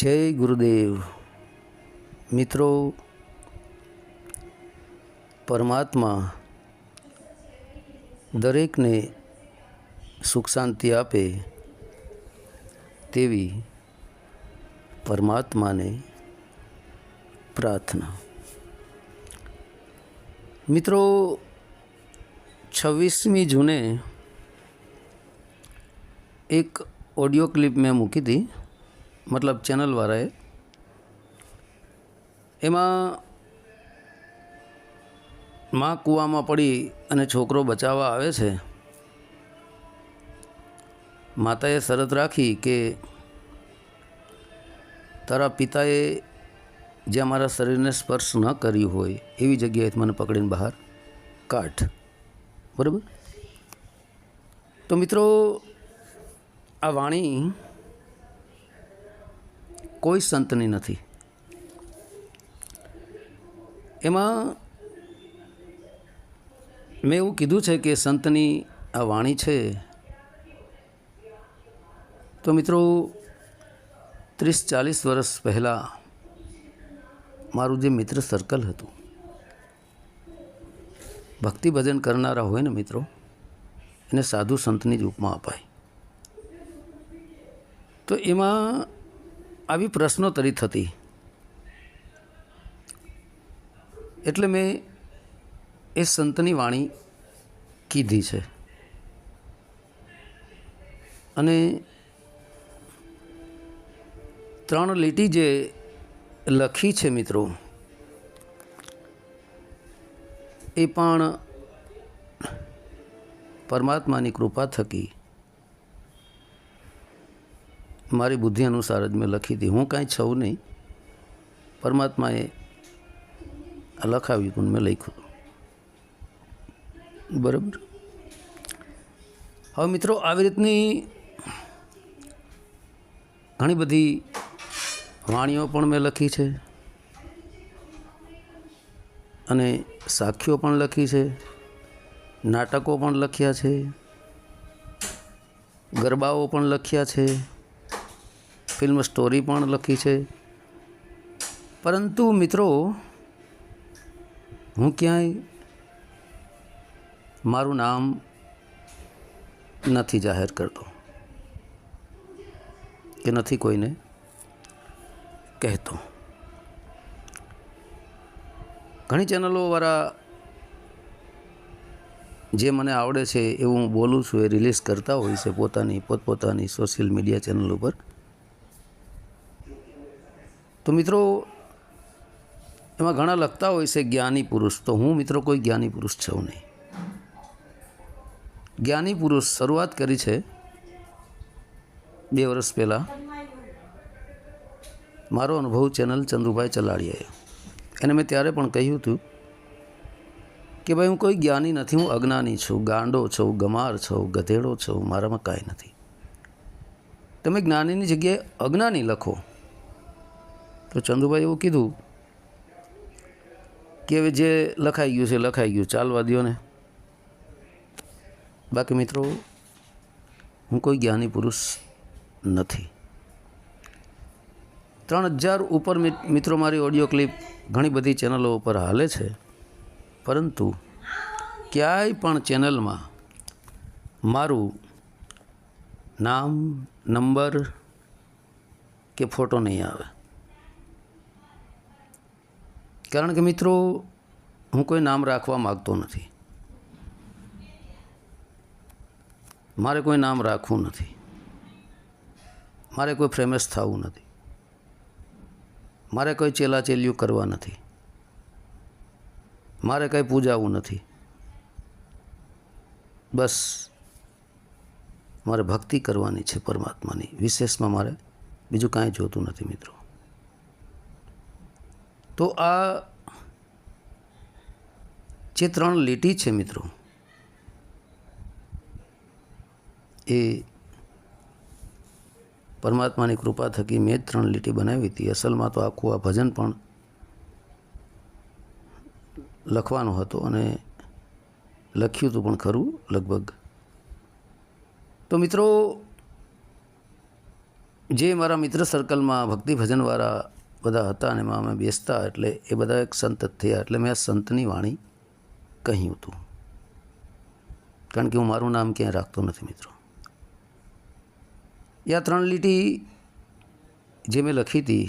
જય ગુરુદેવ. મિત્રો, પરમાત્મા દરેકને સુખ શાંતિ આપે તેવી પરમાત્માને પ્રાર્થના. મિત્રો, છવ્વીસમી જૂને એક ઓડિયો ક્લિપ મેં મૂકી હતી. મતલબ ચેનલવાળાએ એમાં માં કૂવામાં પડી અને છોકરો બચાવવા આવે છે, માતાએ શરત રાખી કે તારા પિતાએ જે મારા શરીરને સ્પર્શ ન કર્યું હોય એવી જગ્યાએથી મને પકડીને બહાર કાઢ. બરાબર? તો મિત્રો, આ વાણી કોઈ સંતની નથી. એમાં મેં એવું કીધું છે કે સંતની આ વાણી છે. તો મિત્રો, ત્રીસ ચાલીસ વર્ષ પહેલાં મારું જે મિત્ર સર્કલ હતું ભક્તિ ભજન કરનારા હોય ને મિત્રો, એને સાધુ સંતની જ ઉપમા અપાય તો એમાં આવી પ્રશ્નોત્તરી થતી. એટલે મેં એ સંતની વાણી કીધી છે. અને ત્રણ લીટી જે લખી છે મિત્રો, એ પણ પરમાત્માની કૃપા થકી મારી બુદ્ધિ અનુસાર જ મેં લખી હતી. હું કાંઈ છું નહીં. પરમાત્માએ લખાવ્યું હતું મેં લખ્યું હતું. બરાબર? હવે મિત્રો, આવી રીતની ઘણી બધી વાણીઓ પણ મેં લખી છે અને સાખીઓ પણ લખી છે, નાટકો પણ લખ્યા છે, ગરબાઓ પણ લખ્યા છે. ફિલ્મ સ્ટોરી પણ લખી છે. પરંતુ મિત્રો, હું ક્યાંય મારું નામ નથી જાહેર કરતો. કે નથી કોઈને કહેતો. ઘણી ચેનલોવાળા જે મને આવડે છે એવું હું બોલું છું એ રિલીઝ કરતા હોય છે પોતાની, પોતપોતાની સોશિયલ મીડિયા ચેનલ ઉપર. તો મિત્રો, એમાં ઘણા લખતા હોય છે જ્ઞાની પુરુષ, તો હું મિત્રો કોઈ જ્ઞાની પુરુષ છું નહીં. જ્ઞાની પુરુષ શરૂઆત કરી છે બે વર્ષ પહેલાં. મારો અનુભવ ચેનલ ચંદુભાઈ ચલાડીએ એને મેં ત્યારે પણ કહ્યું હતું કે ભાઈ, હું કોઈ જ્ઞાની નથી, હું અજ્ઞાની છું, ગાંડો છું, ગમાર છું, ગધેડો છું, મારામાં કાંઈ નથી. તમે જ્ઞાનીની જગ્યાએ અજ્ઞાની લખો. તો ચંદુભાઈ એવું કીધું કે હવે જે લખાઈ ગયું છે લખાઈ ગયું, ચાલવા દો ને. બાકી મિત્રો, હું કોઈ જ્ઞાની પુરુષ નથી. ત્રણ હજાર ઉપર મિત્રો મારી ઓડિયો ક્લિપ ઘણી બધી ચેનલો ઉપર હાલે છે, પરંતુ ક્યાંય પણ ચેનલમાં મારું નામ, નંબર કે ફોટો નહીં આવે. કારણ કે મિત્રો, હું કોઈ નામ રાખવા માગતો નથી. મારે કોઈ નામ રાખવું નથી. મારે કોઈ ફેમસ થવું નથી. મારે કોઈ ચેલાચેલિયું કરવા નથી. મારે કંઈ પૂજાવું નથી. બસ મારે ભક્તિ કરવાની છે પરમાત્માની. વિશેષમાં મારે બીજું કાંઈ જોતું નથી મિત્રો. તો આ જે ત્રણ લીટી છે મિત્રો, એ પરમાત્માની કૃપા થકી મેં જ ત્રણ લીટી બનાવી હતી. અસલમાં તો આખું આ ભજન પણ લખવાનો હતો અને લખ્યું હતું પણ ખરું લગભગ. તો મિત્રો, જે મારા મિત્ર સર્કલમાં ભક્તિ ભજનવાળા બધા હતા અને એમાં અમે બેસતા એટલે એ બધા એક સંત થયા. એટલે મેં સંતની વાણી કહ્યું હતું. કારણ કે હું મારું નામ ક્યાંય રાખતો નથી મિત્રો. આ ત્રણ લીટી જે મેં લખી હતી,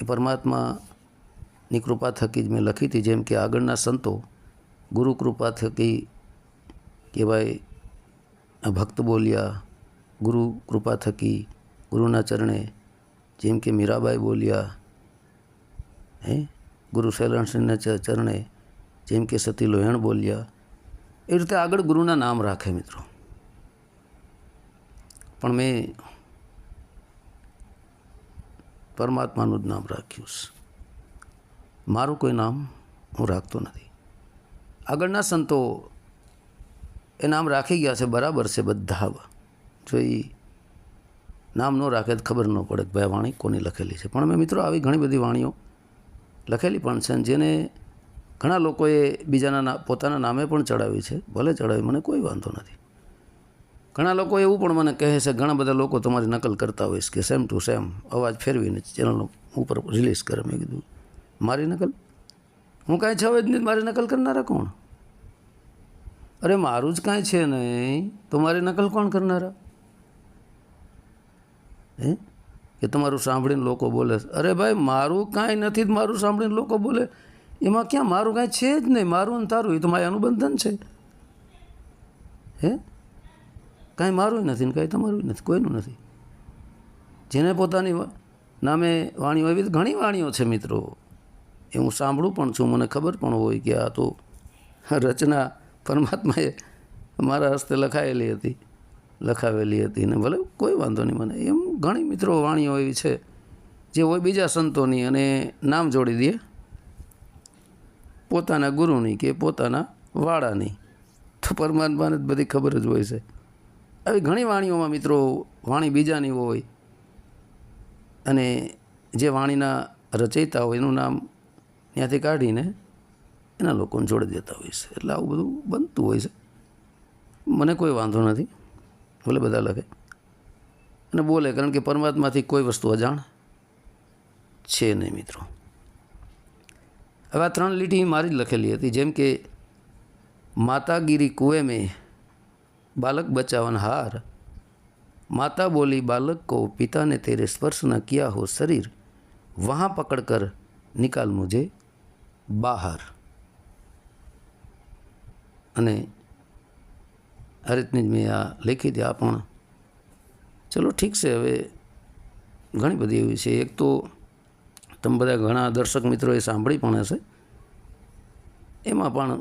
એ પરમાત્માની કૃપા થકી જ મેં લખી હતી. જેમ કે આગળના સંતો ગુરુ કૃપા થકી કહેવાય ભક્ત બોલ્યા, ગુરુ કૃપા થકી ગુરુના ચરણે જેમ કે મીરાબાઈ બોલ્યા, હે? ગુરુ શૈલણસિંહના ચરણે જેમ કે સતી લોહેણ બોલ્યા, એ રીતે આગળ ગુરુના નામ રાખે મિત્રો. પણ મેં પરમાત્માનું જ નામ રાખ્યું છે. મારું કોઈ નામ હું રાખતો નથી. આગળના સંતો એ નામ રાખી ગયા છે, બરાબર છે, બધા જો એ નામ ન રાખે તો ખબર ન પડે કે ભાઈ વાણી કોની લખેલી છે. પણ મેં મિત્રો આવી ઘણી બધી વાણીઓ લખેલી પણ છે જેને ઘણા લોકોએ બીજાના પોતાના નામે પણ ચડાવી છે. ભલે ચડાવી, મને કોઈ વાંધો નથી. ઘણા લોકો એવું પણ મને કહે છે, ઘણા બધા લોકો તમારી નકલ કરતા હોય છે કે સેમ ટુ સેમ અવાજ ફેરવીને ચેનલ ઉપર રિલીઝ કરે. મેં કીધું, મારી નકલ? હું કાંઈ છવે જ નહીં મારી નકલ કરનારા કોણ? અરે, મારું જ કાંઈ છે નહીં. તો મારી નકલ કોણ કરનારા? હે? કે તમારું સાંભળીને લોકો બોલે અરે ભાઈ, મારું કાંઈ નથી જ મારું સાંભળીને લોકો બોલે. એમાં ક્યાં મારું કાંઈ છે જ નહીં. મારું ને તારું, એ તો મારું અનુબંધન છે. હે? કાંઈ મારું નથી ને કાંઈ તમારું નથી, કોઈનું નથી. જેને પોતાની નામે વાણીઓ એવી ઘણી વાણીઓ છે મિત્રો. એ હું સાંભળું પણ છું, મને ખબર પણ હોય કે આ તો રચના પરમાત્માએ મારા હસ્તે લખાયેલી હતી. લખાવેલી હતી ને ભલે કોઈ વાંધો નહીં મને. એમ ઘણી મિત્રો વાણીઓ એવી છે જે હોય બીજા સંતોની અને નામ જોડી દે. પોતાના ગુરુની કે પોતાના વાળાની. તો પરમાત્માને જ બધી ખબર જ હોય છે. આવી ઘણી વાણીઓમાં મિત્રો વાણી બીજાની હોય અને જે વાણીના રચયિતા હોય એનું નામ ત્યાંથી કાઢીને એના લોકોને જોડી દેતા હોય છે. એટલે આવું બધું બનતું હોય છે. મને કોઈ વાંધો નથી. ભલે બધા લખે. અને બોલે, કારણ કે પરમાત્માથી કોઈ વસ્તુ અજાણ છે નહીં મિત્રો. હવે આ ત્રણ લીટી મારી જ લખેલી હતી, જેમ કે, માતાગીરી કુએ મેં, બાલક બચાવન હાર. માતા બોલી, બાલક કો પિતાને તેરે સ્પર્શ ન કિયા હો શરીર. વહાં પકડ કર, નિકાલ મુજે બહાર. અને આ જ મેં આ લખી હતી આ પણ ચલો ઠીક છે, હવે ઘણી બધી એવી છે. એક તો તમે બધા ઘણા દર્શક મિત્રોએ સાંભળી પણ હશે. એમાં પણ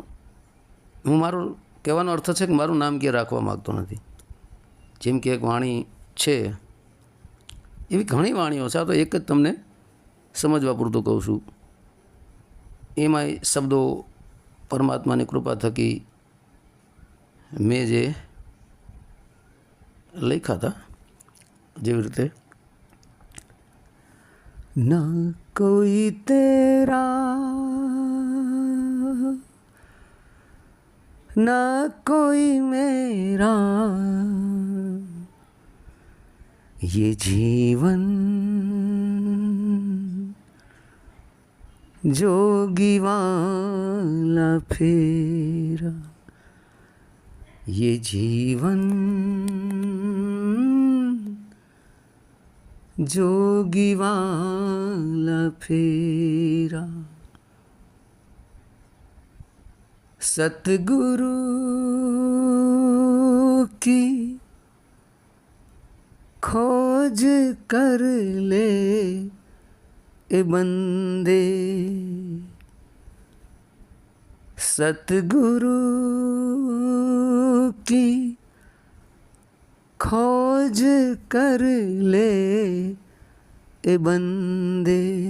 હું મારો કહેવાનો અર્થ છે કે મારું નામ ક્યાં રાખવા માગતો નથી. જેમ કે એક વાણી છે, એવી ઘણી વાણીઓ છે. આ તો એક જ તમને સમજવા પૂરતું કહું છું. એમાંય શબ્દો પરમાત્માની કૃપા થકી મેં જે લખ્યા હતા જેવી રીતે ના કોઈ તેરા ना कोई मेरा ये जीवन जोगी वाला फेरा ये जीवन जोगी वाला फेरा सतगुरु की खोज कर ले ए बंदे सतगुरु की खोज कर ले ए बंदे।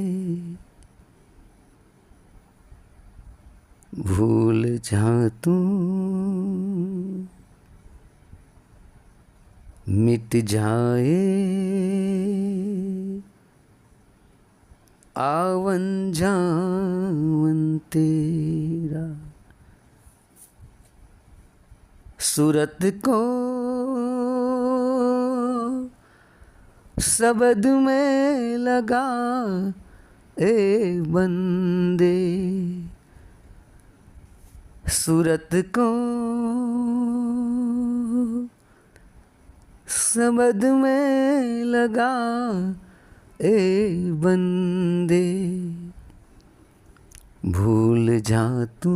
भूल जा तू। मिट जाए। आवन जावन सूरत को शब्द में लगा ए बंदे। सूरत को शब्द में लगा ए बंदे। भूल जा तू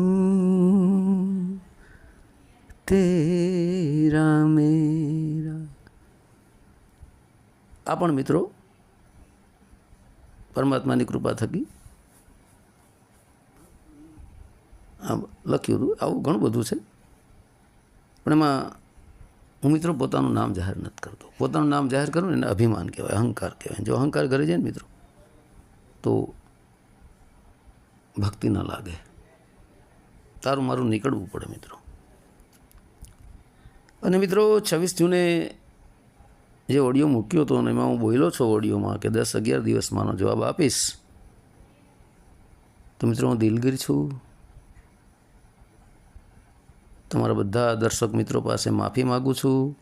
તેરા મેરા આ પણ મિત્રો પરમાત્માની કૃપા થકી આમ લખ્યું હતું આવું ઘણું બધું છે. પણ એમાં હું મિત્રો પોતાનું નામ જાહેર નથી કરતો. પોતાનું નામ જાહેર કરું ને એને અભિમાન કહેવાય, અહંકાર કહેવાય. જો અહંકાર કરે જાય ને મિત્રો, તો ભક્તિ ન લાગે. તારું મારું નીકળવું પડે મિત્રો. અને મિત્રો, છવ્વીસ જૂને જે ઓડિયો મૂક્યો હતો અને એમાં હું બોલ્યો છું ઓડિયોમાં કે દસ અગિયાર દિવસમાંનો જવાબ આપીશ. તો મિત્રો, હું દિલગીર છું. તમારા બધા દર્શક મિત્રો પાસે માફી માગું છું.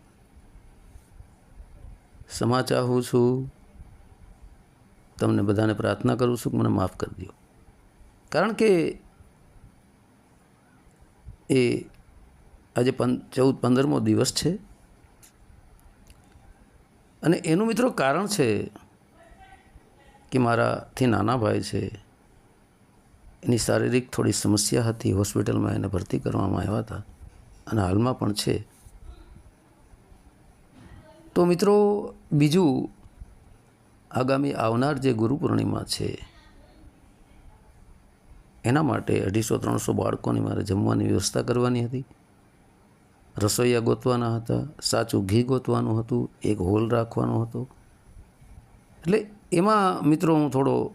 ક્ષમા ચાહું છું. તમને બધાને પ્રાર્થના કરું છું કે મને માફ કરી દો. કારણ કે એ આજે પં, ચૌદ, પંદરમો દિવસ છે. અને એનું મિત્રો કારણ છે કે મારાથી નાના ભાઈ છે. એની શારીરિક થોડી સમસ્યા હતી, હોસ્પિટલમાં એને ભરતી કરવામાં આવ્યા હતા અને હાલમાં પણ છે. તો મિત્રો, બીજું આગામી આવનાર જે ગુરુ પૂર્ણિમા છે, એના માટે અઢીસો, ત્રણસો બાળકોની મારે જમવાની વ્યવસ્થા કરવાની હતી. રસોઈયા ગોતવાના હતા, સાચું ઘી ગોતવાનું હતું, એક હોલ રાખવાનો હતો. એટલે એમાં મિત્રો હું થોડો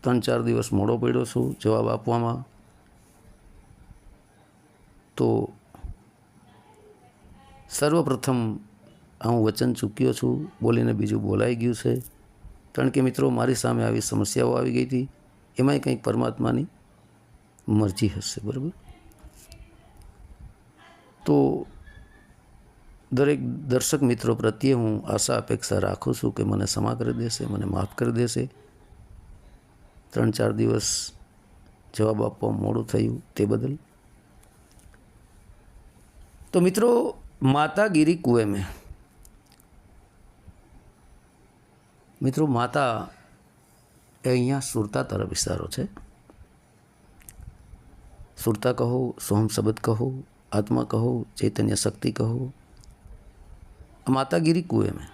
ત્રણ ચાર દિવસ મોડો પડ્યો છું જવાબ આપવામાં. તો સર્વપ્રથમ હું વચન ચૂક્યો છું, બોલીને બીજું બોલાઈ ગયું છે. કારણ કે મિત્રો, મારી સામે આવી સમસ્યાઓ આવી ગઈ હતી. એમાંય કંઈક પરમાત્માની મરજી હશે, બરાબર? તો દરેક દર્શક મિત્રો પ્રત્યે હું આશા અપેક્ષા રાખું છું કે મને ક્ષમા કરી દેશે, મને માફ કરી દેશે. ત્રણ ચાર દિવસ જવાબ આપવા મોડું થયું તે બદલ. તો મિત્રો, માતાગીરી કુએ મેં મિત્રો, માતા એ અહીંયા સુરતા તરફ વિસ્તારો છે. સુરતા કહો સોહમ શબ્દ કહો આત્મા કહો, ચૈતન્ય શક્તિ કહો. માતાગીરી કુએ મેં.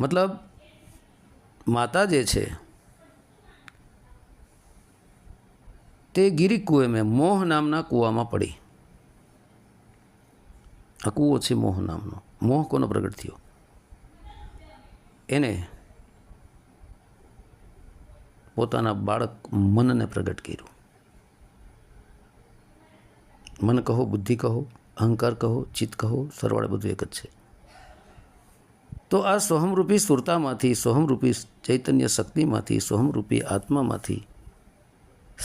મતલબ, માતા જે છે, તે ગિરી કુએ મેં, મોહ નામના કૂવામાં પડી. આ કૂવો છે મોહ નામનો. મોહ કોનો પ્રગટ થયો? એને પોતાના બાળક મનને પ્રગટ કર્યું. મન કહો, બુદ્ધિ કહો, અહંકાર કહો, ચિત્ત કહો, સરવાળે બધું એક જ છે. તો આ સોહમરૂપી સુરતામાંથી સોહમરૂપી ચૈતન્ય શક્તિમાંથી સોહમરૂપી આત્મામાંથી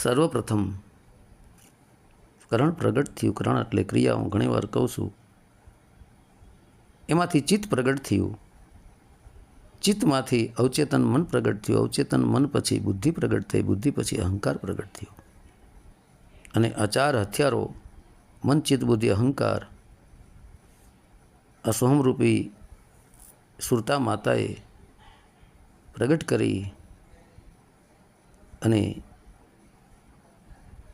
સર્વપ્રથમ કરણ પ્રગટ થયું. કરણ એટલે ક્રિયા, હું ઘણીવાર કહું છું. એમાંથી ચિત્ત પ્રગટ થયું. ચિત્તમાંથી અવચેતન મન પ્રગટ થયું. અવચેતન મન પછી બુદ્ધિ પ્રગટ થઈ. બુદ્ધિ પછી અહંકાર પ્રગટ થયો. અને આ ચાર હથિયારો મન ચિત્ત બુદ્ધિ અહંકાર આ સોહમરૂપી સુરતા માતાએ પ્રગટ કરી અને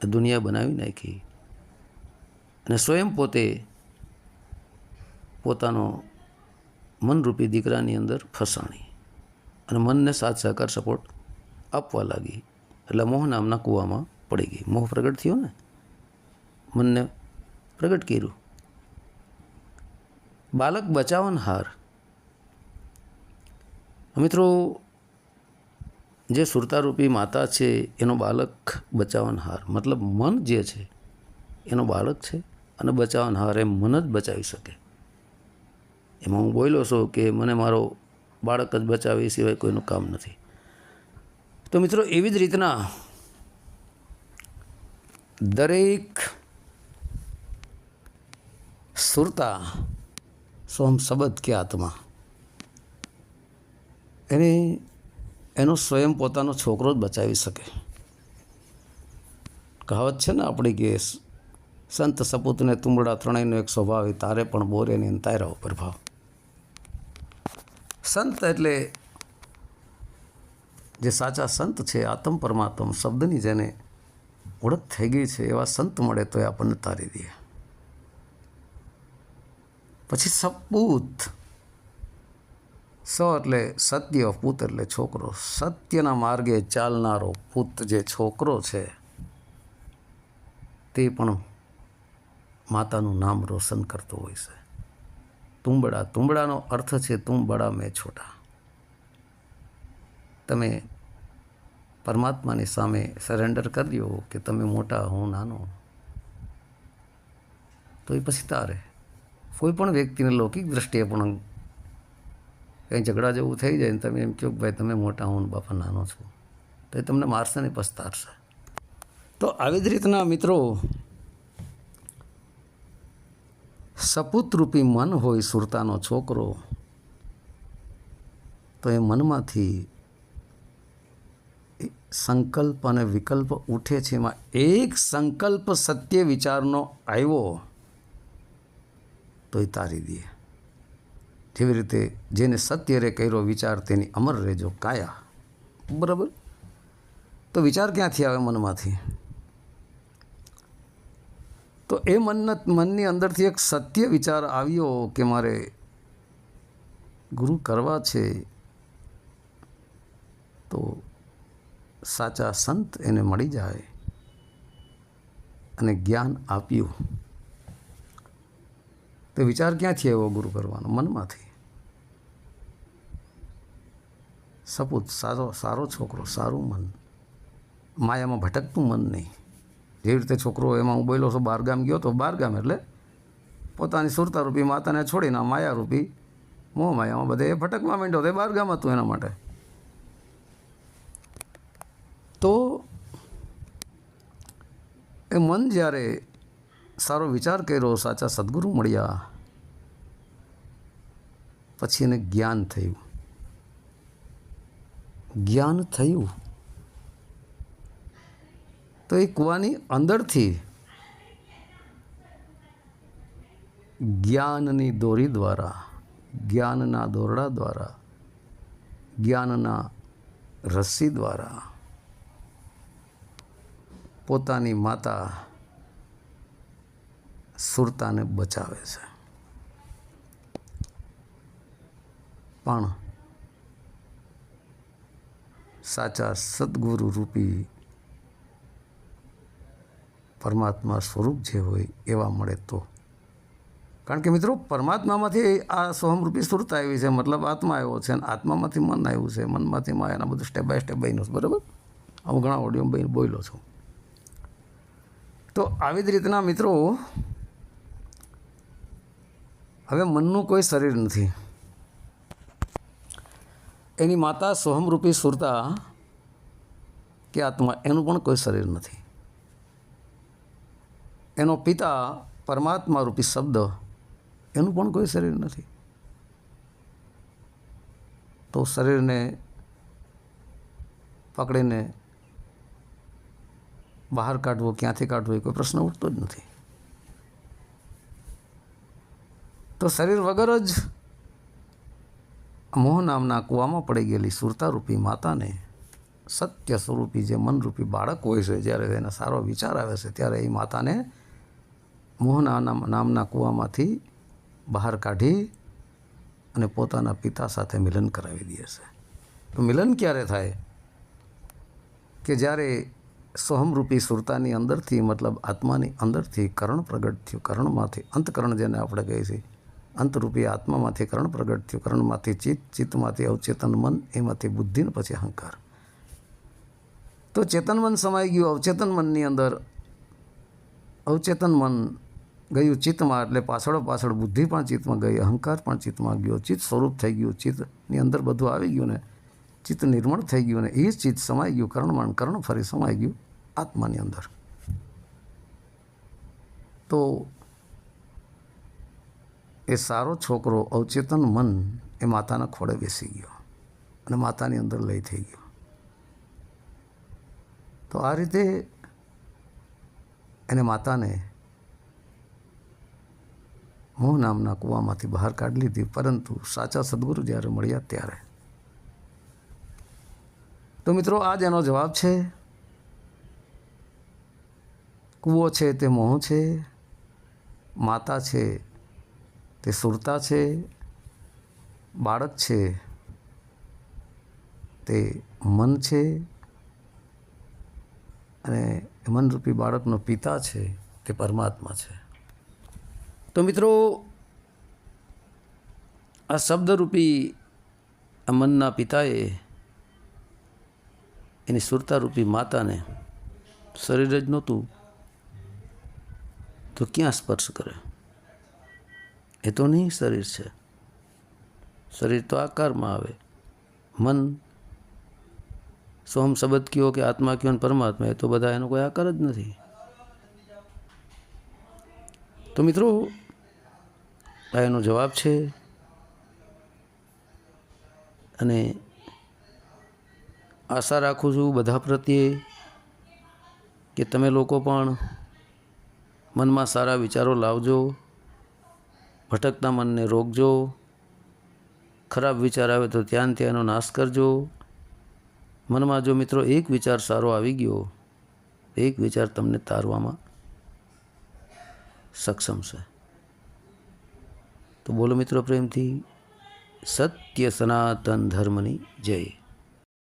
દુનિયા બનાવી નાખી. અને સ્વયં પોતે પોતાનો મનરૂપી દીકરાની અંદર ફસાણી અને મનને સાથ સહકાર સપોર્ટ આપવા લાગી. એટલે મોહ નામના કૂવામાં પડી ગઈ. મોહ પ્રગટ થયો ને? મનને પ્રગટ કર્યું. બાલક બચાવનહાર મિત્રો, જે સુરતારૂપી માતા છે, એનો બાલક બચાવનહાર મતલબ મન જે છે, એનો બાળક છે, અને બચાવનહાર એ મન જ બચાવી શકે. એમાં હું બોલ્યો છું કે મને મારો બાળક જ બચાવી સિવાય કોઈનું કામ નથી. તો મિત્રો, એવી જ રીતના દરેક સુરતા સોમ શબ્દ કે આત્મા. એને, એનો સ્વયં પોતાનો છોકરો જ બચાવી શકે. કહાવત છે ને આપણી કે સંત સપૂતને તુંબડા ત્રણેયનો એક સ્વભાવ એ તારે પણ બોરે ને તારા ઉપર ભાવ. સંત એટલે જે સાચા સંત છે, આત્મ પરમાત્મ શબ્દની જેને ઓળખ થઈ ગઈ છે, એવા સંત મળે તો એ આપણને તારી દે પછી સપૂત. સ એટલે સત્ય, પૂત એટલે છોકરો. સત્યના માર્ગે ચાલનારો પૂત જે છોકરો છે, તે પણ માતાનું નામ રોશન કરતો હોય છે. તુંબડા, તુંબડાનો અર્થ છે તુંબડા મેં છોટા. તમે પરમાત્માની સામે સરેન્ડર કરી દો કે તમે મોટા હું, નાનો તો એ પછી તારે. કોઈ પણ વ્યક્તિને લૌકિક દ્રષ્ટિએ પણ કંઈ ઝઘડા જેવું થઈ જાય ને તમે એમ કહો કે ભાઈ તમે મોટા હું બાપા નાનો છો, તો એ તમને મારશે ને પસ્તારશે. તો આવી જ રીતના મિત્રો, સપૂતરૂપી મન હોય સુરતાનો છોકરો, તો એ મનમાંથી સંકલ્પ અને વિકલ્પ ઉઠે છે. એમાં એક સંકલ્પ સત્ય વિચારનો આવ્યો તો એ તારી દે. જેવી રીતે જેને સત્ય રે કર્યો વિચાર તેની અમર રહેજો કાયા. બરાબર? તો વિચાર ક્યાંથી આવે મનમાંથી? તો એ મનના મનની અંદરથી એક સત્ય વિચાર આવ્યો કે મારે ગુરુ કરવા છે, તો સાચા સંત એને મળી જાય અને જ્ઞાન આપ્યું. તો વિચાર ક્યાંથી આવ્યો ગુરુ કરવાનો? મનમાંથી. સપૂત સારો સારો છોકરો, સારું મન. માયામાં ભટકતું મન નહીં. જેવી રીતે છોકરો એમાં હું બોલ્યો છો બહારગામ ગયો તો બહારગામ એટલે પોતાની સુરતારૂપી માતાને છોડીને માયારૂપી મોહ માયામાં બધે એ ભટકવા માંડ્યો તો એ બહારગામ હતું એના માટે. તો એ મન જ્યારે સારો વિચાર કર્યો, સાચા સદગુરુ મળ્યા. પછી એને જ્ઞાન થયું. જ્ઞાન થયું. તો એ કૂવાની અંદરથી જ્ઞાનની દોરી દ્વારા, જ્ઞાનના દોરડા દ્વારા, જ્ઞાનના રસ્સી દ્વારા પોતાની માતા સુરતાને બચાવે છે. પણ સાચા સદગુરુ રૂપી પરમાત્મા સ્વરૂપ જે હોય એવા મળે તો. કારણ કે મિત્રો, પરમાત્મામાંથી આ સોહમરૂપી સુરત આવી છે, મતલબ આત્મા આવ્યો છે અને આત્મામાંથી મન આવ્યું છે. મનમાંથી માયાના બધું સ્ટેપ બાય સ્ટેપ બન્યું છે, બરાબર? હું ઘણા ઓડિયો બહીને બોલ્યો છું. તો આવી જ રીતના મિત્રો હવે મનનું કોઈ શરીર નથી. એની માતા સોહમરૂપી સુરતા કે આત્મા, એનું પણ કોઈ શરીર નથી. એનો પિતા પરમાત્મા રૂપી શબ્દ, એનું પણ કોઈ શરીર નથી. તો શરીરને પકડીને બહાર કાઢવો, ક્યાંથી કાઢવો એ કોઈ પ્રશ્ન ઉઠતો જ નથી. તો શરીર વગર જ મોહ નામના કૂવામાં પડી ગયેલી સુરતારૂપી માતાને સત્ય સ્વરૂપી જે મનરૂપી બાળક હોય છે, જ્યારે એને સારો વિચાર આવે છે, ત્યારે એ માતાને મોહના નામના કૂવામાંથી બહાર કાઢી અને પોતાના પિતા સાથે મિલન કરાવી દે છે. તો મિલન ક્યારે થાય? કે જ્યારે સોહમરૂપી સુરતાની અંદરથી, મતલબ આત્માની અંદરથી કરણ પ્રગટ થયું, કરણમાંથી અંતકરણ જેને આપણે કહીએ છીએ અંતરૂપી આત્મામાંથી કરણ પ્રગટ થયું. કરણમાંથી ચિત્ત, ચિત્તમાંથી અવચેતન મન, એમાંથી બુદ્ધિને પછી અહંકાર. તો ચેતન મન સમાઈ ગયું. અવચેતન મનની અંદર અવચેતન મન ગયું ચિત્તમાં, એટલે પાછળ પાછળ બુદ્ધિ પણ ચિત્તમાં ગઈ, અહંકાર પણ ચિત્તમાં ગયો. ચિત્ત સ્વરૂપ થઈ ગયું. ચિત્તની અંદર બધું આવી ગયું ને, ચિત્ત નિર્મળ થઈ ગયું ને, એ જ ચિત્ત સમાઈ ગયું. કર્ણમાં કર્ણ ફરી સમાઈ ગયું આત્માની અંદર. તો એ સારો છોકરો અવચેતન મન એ માતાના ખોળે બેસી ગયો અને માતાની અંદર લઈ થઈ ગયો. તો આ રીતે એને માતાને મોહ નામના કૂવામાંથી બહાર કાઢી લીધી, પરંતુ સાચા સદગુરુ જ્યારે મળ્યા ત્યારે. તો મિત્રો આ જ એનો જવાબ છે, કૂવો છે તે મોહ છે, માતા છે તે સુરતા છે, બાળક છે, તે મન છે અને મનરૂપી બાળકનો પિતા છે, તે પરમાત્મા છે. તો મિત્રો, આ શબ્દરૂપી આ મનના પિતાએ એની સુરતારૂપી માતાને શરીર જ નહોતું, તો ક્યાં સ્પર્શ કરે એ તો નહીં શરીર છે. શરીર તો આકારમાં આવે. મન, સોમ શબ્દ કયો કે આત્મા કયો ને પરમાત્મા, એ તો બધા એનો કોઈ આકાર જ નથી. તો મિત્રો, આ એનો જવાબ છે. અને આશા રાખું છું બધા પ્રત્યે કે તમે લોકો પણ મનમાં સારા વિચારો લાવજો. ભટકતા મનને રોકજો ખરાબ વિચાર આવે તો ત્યાં ને ત્યાંનો નાશ કરજો. મનમાં જો મિત્રો એક વિચાર સારો આવી ગયો, એક વિચાર તમને તારવામાં સક્ષમ છે. તો બોલો મિત્રો પ્રેમથી, સત્ય સનાતન ધર્મની જય.